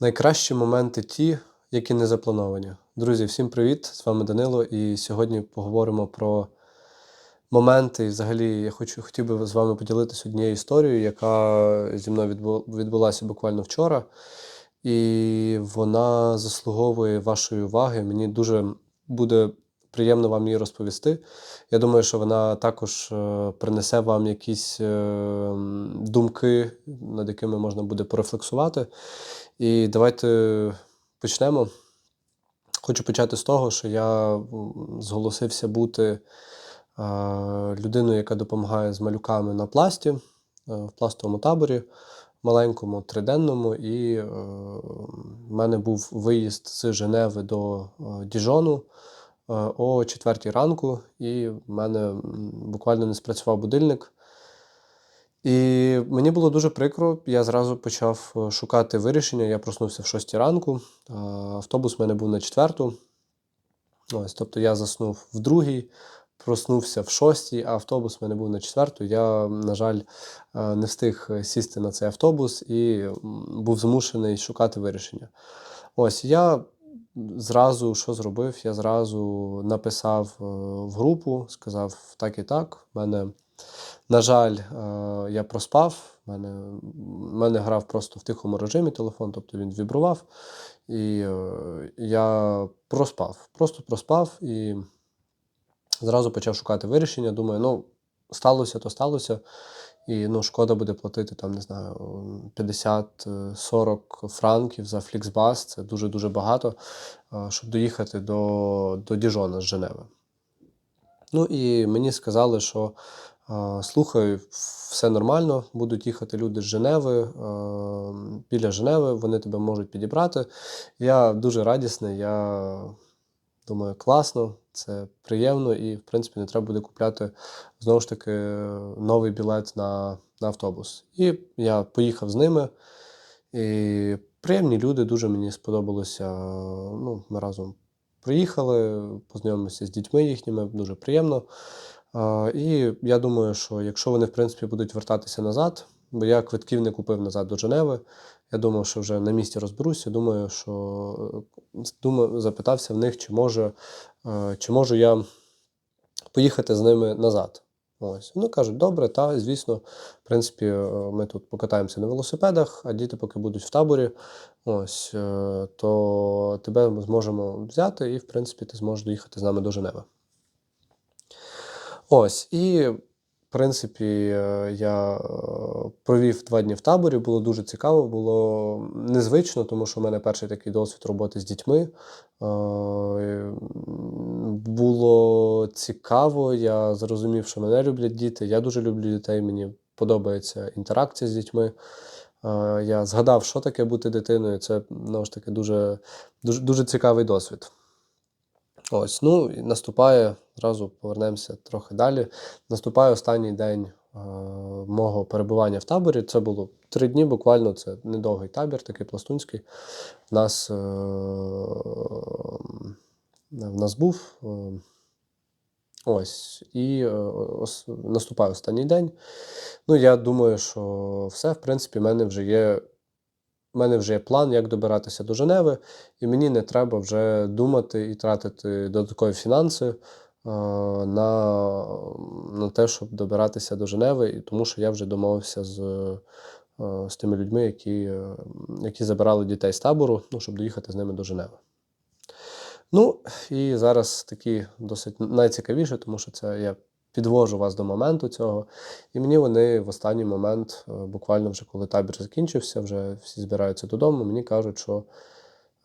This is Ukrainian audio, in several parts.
Найкращі моменти ті, які не заплановані. Друзі, всім привіт! З вами Данило, і сьогодні поговоримо про моменти. І взагалі я хочу хотів би з вами поділитися однією історією, яка зі мною відбу- відбулася буквально вчора. І вона заслуговує вашої уваги. Мені дуже буде приємно вам її розповісти. Я думаю, що вона також е, принесе вам якісь е, думки, над якими можна буде порефлексувати. І давайте почнемо. Хочу почати з того, що я зголосився бути людиною, яка допомагає з малюками на пласті е, в пластовому таборі, маленькому, триденному. І е, в мене був виїзд з Женеви до е, Діжону о 4 ранку, і в мене буквально не спрацював будильник. І мені було дуже прикро. Я зразу почав е, шукати вирішення. Я проснувся в 6 ранку. Автобус в мене був на четверту. Ось, тобто я заснув в другій, проснувся в шостій, а автобус в мене був на четверту. Я, на жаль, е, не встиг е, сісти на цей автобус і був змушений шукати вирішення. Ось я зразу що зробив? Я зразу написав в групу, сказав так і так. В мене, на жаль, е, я проспав. В мене, мене грав просто в тихому режимі телефон, тобто він вібрував. І е, я проспав, просто проспав і зразу почав шукати вирішення. Думаю, ну, сталося, то сталося. І ну, шкода буде платити там, не знаю, 50-40 франків за Фліксбас. Це дуже-дуже багато, е, щоб доїхати до, до Діжона з Женеви. Ну і мені сказали, що слухай, все нормально, будуть їхати люди з Женеви, біля Женеви, вони тебе можуть підібрати. Я дуже радісний, я думаю, класно, це приємно, і, в принципі, не треба буде купляти знову ж таки новий білет на, на автобус. І я поїхав з ними. І приємні люди, дуже мені сподобалося. Ну, ми разом приїхали, познайомилися з дітьми їхніми, дуже приємно. І я думаю, що якщо вони, в принципі, будуть вертатися назад, бо я квитків не купив назад до Женеви, я думав, що вже на місці розберуся. Думаю, що е, думаю, запитався в них, чи може, е, чи можу я поїхати з ними назад. Ось. Вони кажуть, добре, та, звісно, в принципі, е, ми тут покатаємося на велосипедах, а діти поки будуть в таборі, ось, то тебе ми зможемо взяти, і, в принципі, ти зможеш доїхати з нами до Женеви. Ось, і, в принципі, е, я е, провів два дні в таборі, було дуже цікаво, було незвично, тому що в мене перший такий досвід роботи з дітьми. Е, Було цікаво, я зрозумів, що мене люблять діти. Я дуже люблю дітей, мені подобається інтеракція з дітьми. Я згадав, що таке бути дитиною. Це знову ж таки дуже, дуже, дуже цікавий досвід. Ось, ну і наступає, зразу повернемося трохи далі. Наступає останній день е, мого перебування в таборі. Це було три дні, буквально це недовгий табір, такий пластунський. В нас, е, в нас був. Е, ось, і е, ос, наступає останній день. Ну, я думаю, що все, в принципі, в мене вже є. У мене вже є план, як добиратися до Женеви, і мені не треба вже думати і тратити додаткові фінанси е, на, на те, щоб добиратися до Женеви, і тому що я вже домовився з, е, з тими людьми, які, е, які забирали дітей з табору, ну, щоб доїхати з ними до Женеви. Ну, і зараз такі досить найцікавіше, тому що це я підвожу вас до моменту цього. І мені вони в останній момент, е, буквально вже коли табір закінчився, вже всі збираються додому, мені кажуть, що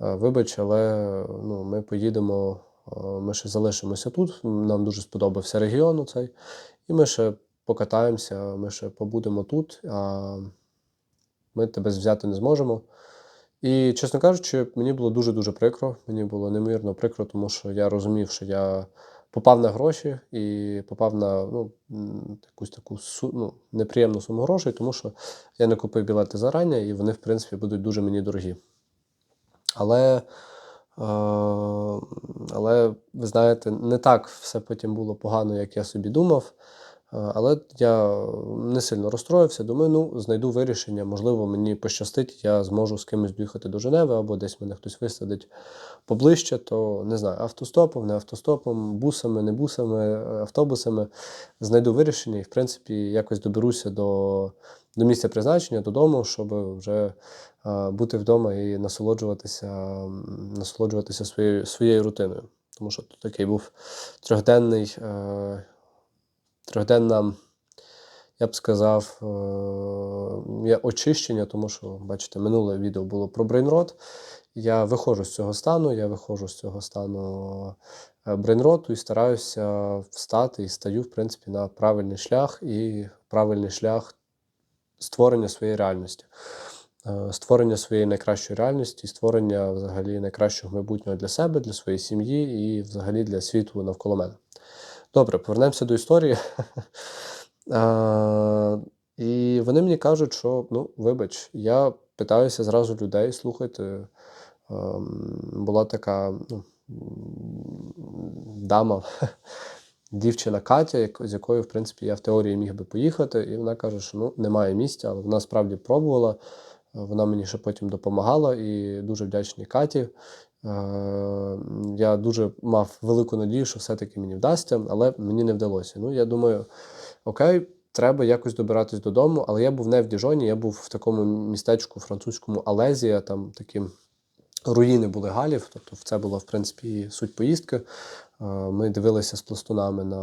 е, вибач, але ну, ми поїдемо, е, ми ще залишимося тут. Нам дуже сподобався регіон цей, і ми ще покатаємося, ми ще побудемо тут, а ми тебе взяти не зможемо. І, чесно кажучи, мені було дуже-дуже прикро. Мені було неймовірно прикро, тому що я розумів, що я попав на гроші і попав на ну, якусь таку ну, неприємну суму грошей, тому що я не купив білети зарані, і вони, в принципі, будуть дуже мені дорогі. Але, е, але ви знаєте, не так все потім було погано, як я собі думав. Але я не сильно розстроївся. Думаю, ну знайду вирішення. Можливо, мені пощастить, я зможу з кимось доїхати до Женеви, або десь мене хтось висадить поближче, то не знаю, автостопом, не автостопом, бусами, не бусами, автобусами. Знайду вирішення і, в принципі, якось доберуся до, до місця призначення, додому, щоб вже е, бути вдома і насолоджуватися, насолоджуватися своєю, своєю рутиною. Тому що тут такий був трьохденний, е, трьохденна, я б сказав, е, є очищення, тому що, бачите, минуле відео було про брейнрот. Я виходжу з цього стану, я виходжу з цього стану е, брейнроту і стараюся встати і стаю, в принципі, на правильний шлях і правильний шлях створення своєї реальності. Е, Створення своєї найкращої реальності, створення взагалі найкращого майбутнього для себе, для своєї сім'ї і взагалі для світу навколо мене. Добре, повернемося до історії. Е, І вони мені кажуть, що ну, вибач, я питаюся зразу людей, слухайте. ем, Була така ну, дама, дівчина Катя, з якою, в принципі, я в теорії міг би поїхати, і вона каже, що ну, немає місця, але вона справді пробувала. Вона мені ще потім допомагала і дуже вдячний Каті. Е, Я дуже мав велику надію, що все-таки мені вдасться, але мені не вдалося. Ну, я думаю, окей, треба якось добиратись додому, але я був не в Діжоні, я був в такому містечку французькому Алезія, там такі руїни були галів, тобто це була, в принципі, суть поїздки. Е, Ми дивилися з пластунами на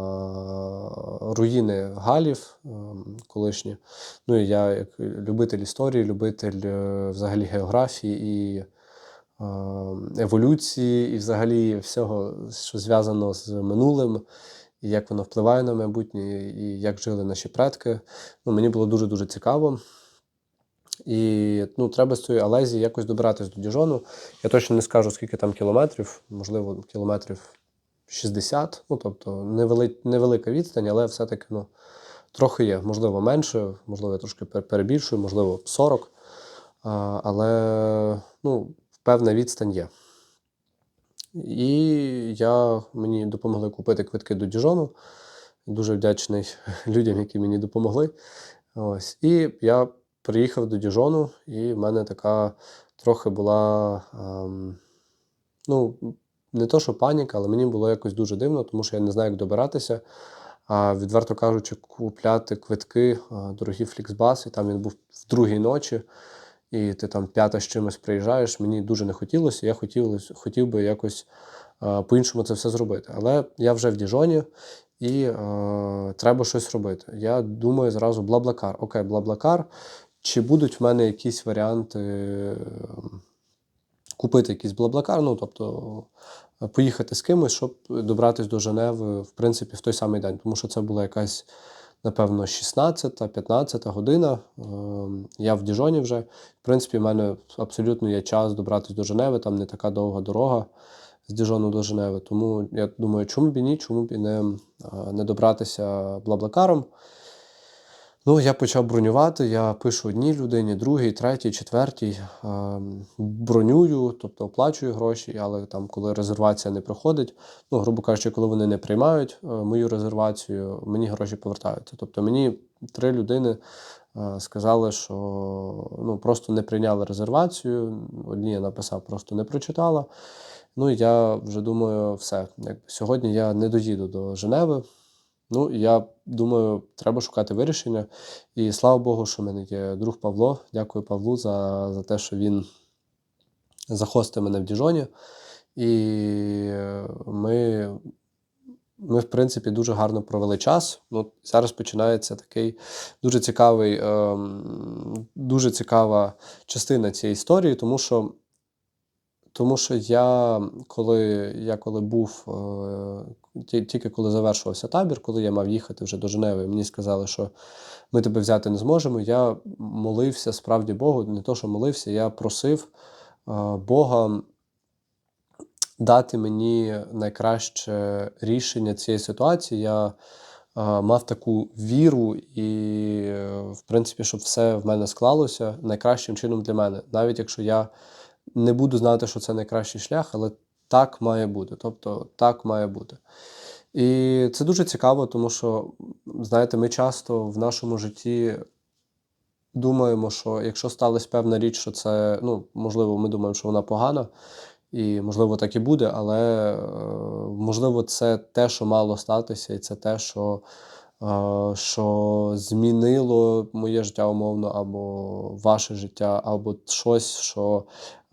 руїни галів ем, колишні. Ну і я, як любитель історії, любитель е, взагалі географії і е, еволюції, і взагалі всього, що зв'язано з минулим, і як воно впливає на майбутнє, і як жили наші предки. Ну, мені було дуже-дуже цікаво. І ну, треба з цієї Алезії якось добиратись до Діжону. Я точно не скажу, скільки там кілометрів, можливо, кілометрів 60. Ну, тобто невели... невелика відстань, але все-таки ну, трохи є. Можливо, менше, можливо, я трошки перебільшую, можливо, 40. А, але ну, певна відстань є. І я, мені допомогли купити квитки до Діжону. Дуже вдячний людям, які мені допомогли. Ось. І я приїхав до Діжону, і в мене така трохи була. ем, ну, не то, що паніка, але мені було якось дуже дивно, тому що я не знаю, як добиратися. А відверто кажучи, купляти квитки, дорогі Фліксбас, і там він був в другій ночі, і ти там п'ята з чимось приїжджаєш. Мені дуже не хотілося. Я хотів, хотів би якось а, по-іншому це все зробити. Але я вже в Діжоні і е, треба щось робити. Я думаю зразу Блаблакар. Окей, Блаблакар. Чи будуть в мене якісь варіанти е, купити якийсь Блаблакар, ну тобто е, поїхати з кимось, щоб добратися до Женеви, в принципі, в той самий день, тому що це була якась, напевно, 16-15 година. Ем, Я в Діжоні вже. В принципі, в мене абсолютно є час добратися до Женеви, там не така довга дорога з Діжону до Женеви. Тому я думаю, чому б і ні, чому б і не, е, не добратися Блаблакаром. Ну, я почав бронювати. Я пишу одній людині, другій, третій, четвертій. ем, Бронюю, тобто оплачую гроші, але там, коли резервація не проходить, ну, грубо кажучи, коли вони не приймають е, мою резервацію, мені гроші повертаються. Тобто мені три людини е, сказали, що ну, просто не прийняли резервацію. Одні я написав, просто не прочитала. Ну, я вже думаю, все. Сьогодні я не доїду до Женеви. Ну, я думаю, треба шукати вирішення. І слава Богу, що в мене є друг Павло. Дякую Павлу за, за те, що він захостив мене в Діжоні. І е, ми, ми, в принципі, дуже гарно провели час. Ну, зараз починається такий дуже цікавий, ем, дуже цікава частина цієї історії, тому що. Тому що я коли, я коли був, е, тільки коли завершувався табір, коли я мав їхати вже до Женеви, мені сказали, що ми тебе взяти не зможемо. Я молився справді Богу, не то, що молився, я просив Бога дати мені найкраще рішення цієї ситуації. Я мав таку віру, і, в принципі, щоб все в мене склалося найкращим чином для мене, навіть якщо я не буду знати, що це найкращий шлях, але так має бути. Тобто, так має бути. І це дуже цікаво, тому що, знаєте, ми часто в нашому житті думаємо, що якщо сталася певна річ, що це, ну, можливо, ми думаємо, що вона погана, і можливо так і буде, але е, можливо, це те, що мало статися, і це те, що, що змінило моє життя умовно, або ваше життя, або щось, що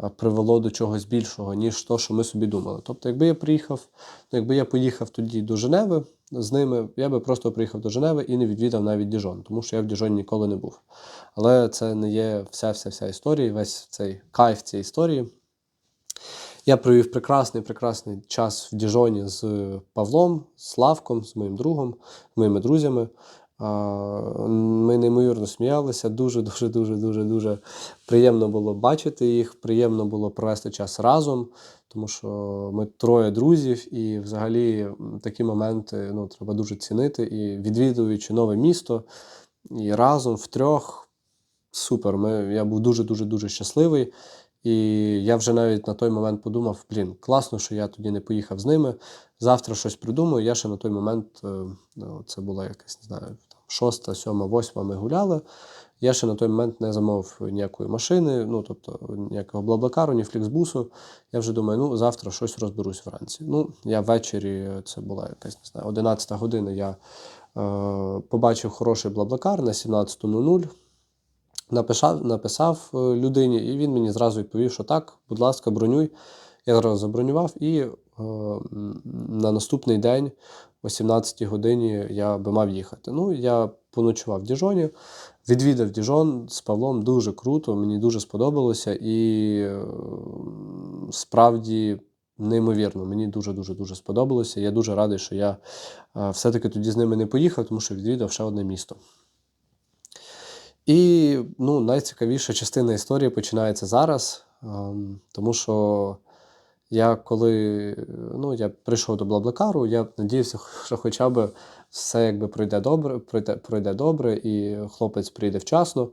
е, привело до чогось більшого, ніж то, що ми собі думали. Тобто, якби я приїхав, ну, якби я поїхав тоді до Женеви з ними, я би просто приїхав до Женеви і не відвідав навіть Діжон, тому що я в Діжоні ніколи не був. Але це не є вся вся вся історія, весь цей кайф цієї історії. Я провів прекрасний прекрасний час в Діжоні з Павлом, з Славком, з моїм другом, моїми друзями. Ми неймовірно сміялися. Дуже, дуже, дуже, дуже, дуже приємно було бачити їх. Приємно було провести час разом, тому що ми троє друзів, і взагалі такі моменти ну, треба дуже цінити. І відвідуючи нове місто, і разом втрьох супер. Ми, я був дуже дуже дуже щасливий. І я вже навіть на той момент подумав: блін, класно, що я тоді не поїхав з ними. Завтра щось придумаю. Я ще на той момент, е, ну, це була якась, не знаю, там, шоста, сьома, восьма ми гуляли. Я ще на той момент не замовив ніякої машини, ну тобто ніякого блаблакару, ні фліксбусу. Я вже думаю, ну завтра щось розберусь вранці. Ну, я ввечері, це була якась не знаю, 11 година. Я е, побачив хороший блаблакар на 17.00 написав, написав е, людині, і він мені зразу відповів, що так, будь ласка, бронюй. Я зразу забронював, і е, на наступний день, о 17 годині, я би мав їхати. Ну, я поночував в Діжоні, відвідав Діжон з Павлом дуже круто, мені дуже сподобалося, і е, справді. Неймовірно, мені дуже-дуже дуже сподобалося. Я дуже радий, що я е, все-таки тоді з ними не поїхав, тому що відвідав ще одне місто. І ну, найцікавіша частина історії починається зараз, ем, тому що я коли ну, я прийшов до Блаблакару, я надіявся, що хоча б все якби пройде добре, пройде, пройде добре, і хлопець прийде вчасно,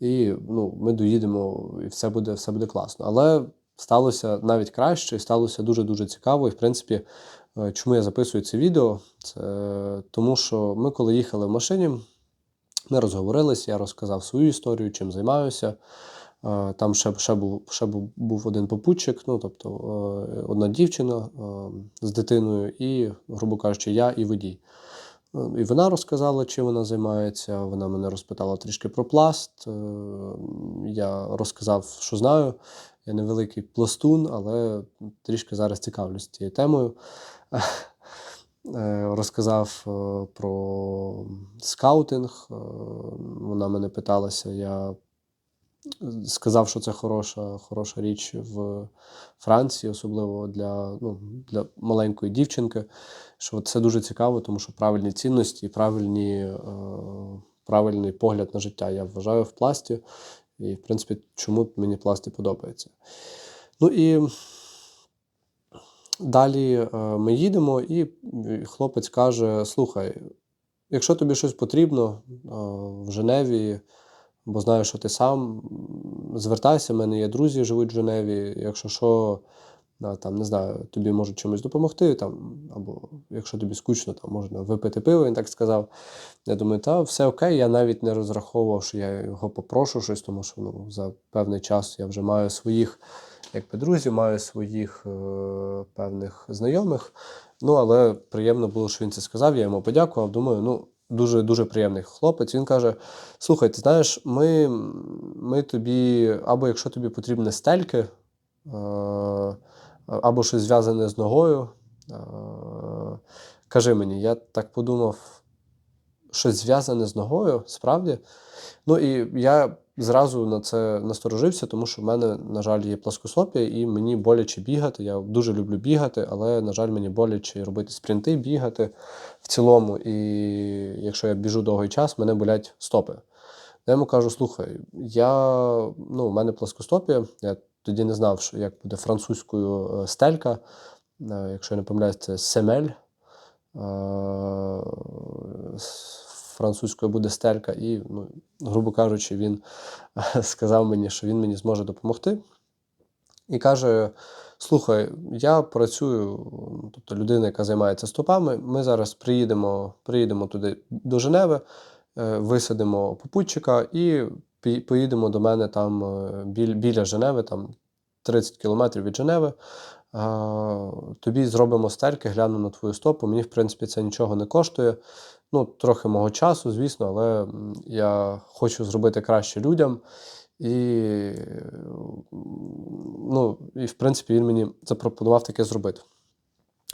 і ну, ми доїдемо, і все буде, все буде класно. Але сталося навіть краще, і сталося дуже-дуже цікаво. І в принципі, е, чому я записую це відео? Це тому, що ми, коли їхали в машині. Ми розговорилися, я розказав свою історію, чим займаюся. Е, Там ще ще, був ще був, був один попутчик, ну тобто е, одна дівчина е, з дитиною, і, грубо кажучи, я і водій. І вона розказала, чим вона займається. Вона мене розпитала трішки про пласт. Я розказав, що знаю. Я невеликий пластун, але трішки зараз цікавлюсь цією темою. Е, Розказав е, про скаутинг. Е, Вона мене питалася. Я сказав, що це хороша, хороша річ в Франції, особливо для, ну, для маленької дівчинки. Що це дуже цікаво, тому що правильні цінності і правильні, правильний погляд на життя я вважаю в пласті. І, в принципі, чому мені пласти подобається. Ну і далі ми їдемо, і хлопець каже: Слухай, якщо тобі щось потрібно е, в Женеві, бо знаю, що ти сам, звертайся, в мене є друзі, живуть в Женеві. Якщо що, там, не знаю, тобі можуть чимось допомогти, там, або якщо тобі скучно, там можна випити пиво, він так сказав. Я думаю, та все окей, я навіть не розраховував, що я його попрошу щось, тому що ну, за певний час я вже маю своїх якби, друзів, маю своїх е, певних знайомих. Ну, але приємно було, що він це сказав. Я йому подякував. Думаю, ну, дуже дуже приємний хлопець. Він каже: Слухай, ти знаєш, ми, ми тобі, або якщо тобі потрібні стельки, е, або щось зв'язане з ногою, е, кажи мені, я так подумав, щось зв'язане з ногою, справді. Ну і я зразу на це насторожився, тому що в мене, на жаль, є плоскостопія, і мені боляче бігати. Я дуже люблю бігати, але, на жаль, мені боляче робити спринти, бігати в цілому. І якщо я біжу довгий час, мене болять стопи. Я йому кажу: слухай, я, ну, у мене плоскостопія, я тоді не знав, що як буде французькою е, стелька. Е, Якщо я не помиляюсь, це семель. Французькою буде стелька, і, ну, грубо кажучи, він сказав мені, що він мені зможе допомогти. і каже: Слухай, я працюю, тобто людина, яка займається стопами. Ми зараз приїдемо, приїдемо туди до Женеви, е, висадимо попутчика і поїдемо до мене там е, біля Женеви, там 30 кілометрів від Женеви. Тобі зробимо стельки, гляну на твою стопу. Мені, в принципі, це нічого не коштує. Ну, трохи мого часу, звісно, але я хочу зробити краще людям. І, ну, і в принципі, він мені запропонував таке зробити.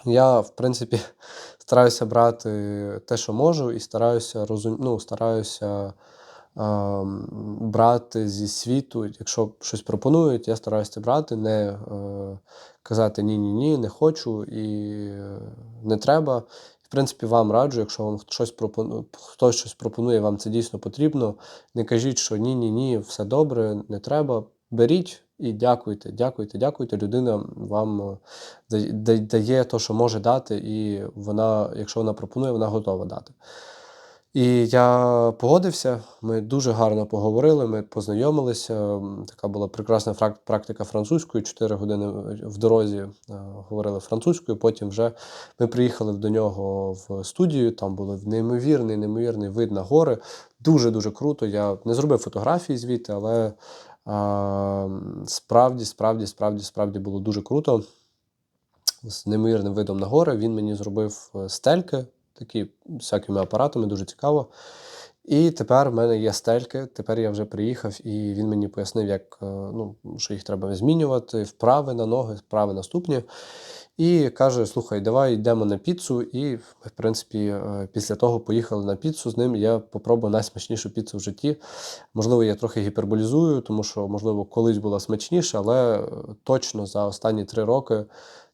Я, в принципі, стараюся брати те, що можу, і стараюся розум... ну, стараюся брати зі світу. Якщо щось пропонують, я стараюся це брати, не е, казати ні-ні ні, не хочу і е, не треба. В принципі, вам раджу, якщо вам щось пропонує, хтось щось пропонує, вам це дійсно потрібно. Не кажіть, що ні, ні, ні, все добре, не треба. Беріть і дякуйте, дякуйте, дякуйте. Людина вам е, да- да- дає те, що може дати, і вона, якщо вона пропонує, вона готова дати. І я погодився, ми дуже гарно поговорили, ми познайомилися. Така була прекрасна практика французької. Чотири години в дорозі е, говорили французькою. Потім вже ми приїхали до нього в студію. Там був неймовірний, неймовірний вид на гори. Дуже дуже круто. Я не зробив фотографії звідти, але а, справді, справді, справді, справді було дуже круто. З неймовірним видом на гори. Він мені зробив е, стельки, такі всякими апаратами, дуже цікаво. І тепер в мене є стельки. Тепер я вже приїхав, і він мені пояснив, як, е, ну, що їх треба змінювати, вправи на ноги, вправи наступні. І каже: слухай, давай йдемо на піцу. І, в принципі, е, після того поїхали на піцу з ним. Я попробував найсмачнішу піцу в житті. Можливо, я трохи гіперболізую, тому що, можливо, колись була смачніша, але е, точно за останні три роки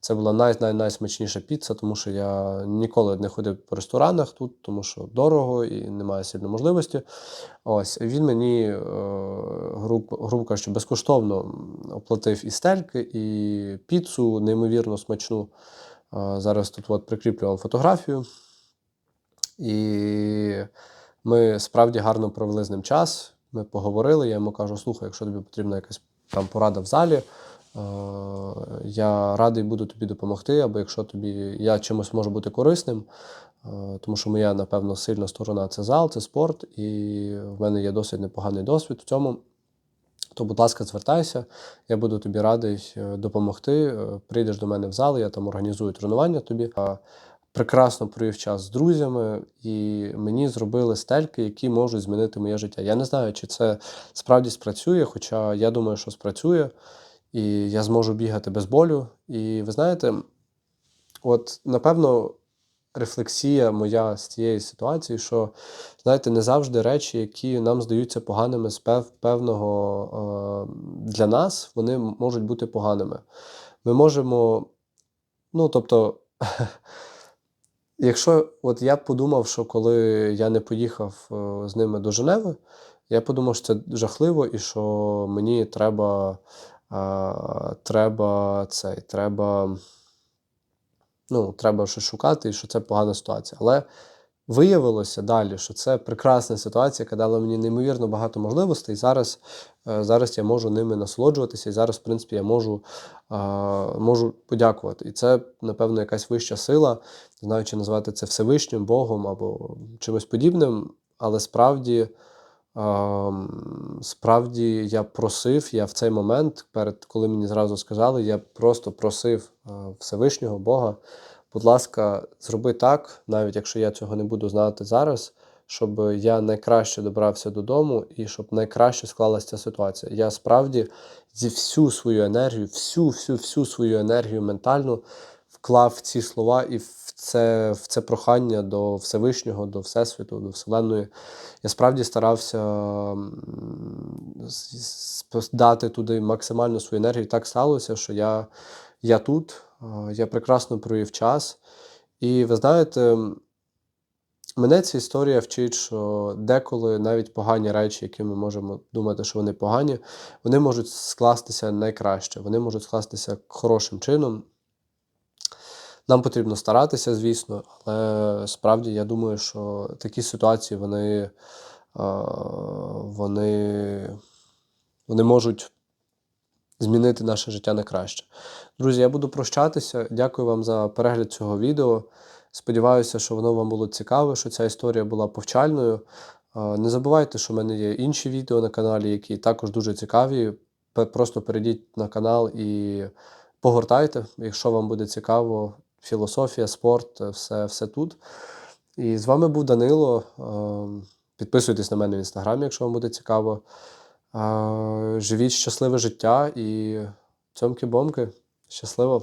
це була най, най, найсмачніша піца, тому що я ніколи не ходив по ресторанах тут, тому що дорого і немає сильно можливості. Ось він мені, е, грубо, грубо кажучи, безкоштовно оплатив і стельки, і піцу неймовірно смачну. Е, Зараз тут от прикріплю вам фотографію. І ми справді гарно провели з ним час. Ми поговорили. Я йому кажу: слухай, якщо тобі потрібна якась там порада в залі, я радий буду тобі допомогти, або якщо тобі я чимось можу бути корисним, е, тому що моя, напевно, сильна сторона це зал, це спорт, і в мене є досить непоганий досвід в цьому. То, будь ласка, звертайся, я буду тобі радий е, допомогти. Е, Прийдеш до мене в зал, я там організую тренування тобі. Прекрасно провів час з друзями, і мені зробили стельки, які можуть змінити моє життя. Я не знаю, чи це справді спрацює, хоча я думаю, що спрацює, і я зможу бігати без болю. І ви знаєте, от напевно, рефлексія моя з цієї ситуації, що знаєте, не завжди речі, які нам здаються поганими з певного е, для нас, вони можуть бути поганими. Ми можемо, ну тобто. Якщо от я подумав, що коли я не поїхав е, з ними до Женеви, я подумав, що це жахливо і що мені треба, треба цей, треба, ну, треба щось шукати, і що це погана ситуація. Але виявилося далі, що це прекрасна ситуація, яка дала мені неймовірно багато можливостей. І зараз, е, зараз я можу ними насолоджуватися, і зараз, в принципі, я можу, можу подякувати. І це, напевно, якась вища сила, не знаю, чи назвати це Всевишнім Богом або чимось подібним, але справді. Справді я просив, я в цей момент, перед коли мені зразу сказали, я просто просив е, Всевишнього Бога, будь ласка, зроби так, навіть якщо я цього не буду знати зараз, щоб я найкраще добрався додому і щоб найкраще склалася ця ситуація. Я справді зі всю свою енергію, всю, всю, всю свою енергію ментальну вклав ці слова і в це, в це прохання до Всевишнього, до Всесвіту, до Вселенної. Я справді старався дати туди максимальну свою енергію. Так сталося, що я, я тут, я прекрасно провів час. І ви знаєте, мене ця історія вчить, що деколи навіть погані речі, які ми можемо думати, що вони погані, вони можуть скластися найкраще, вони можуть скластися хорошим чином. Нам потрібно старатися, звісно, але справді я думаю, що такі ситуації вони, вони, вони можуть змінити наше життя на краще. Друзі, я буду прощатися. Дякую вам за перегляд цього відео. Сподіваюся, що воно вам було цікаве, що ця історія була повчальною. Не забувайте, що в мене є інші відео на каналі, які також дуже цікаві. Просто перейдіть на канал і погортайте, якщо вам буде цікаво. Філософія, спорт, е, все, все тут. І з вами був Данило. Е, Підписуйтесь на мене в інстаграмі, якщо вам буде цікаво. Е, Живіть щасливе життя і цьомки-бомки. Щасливо!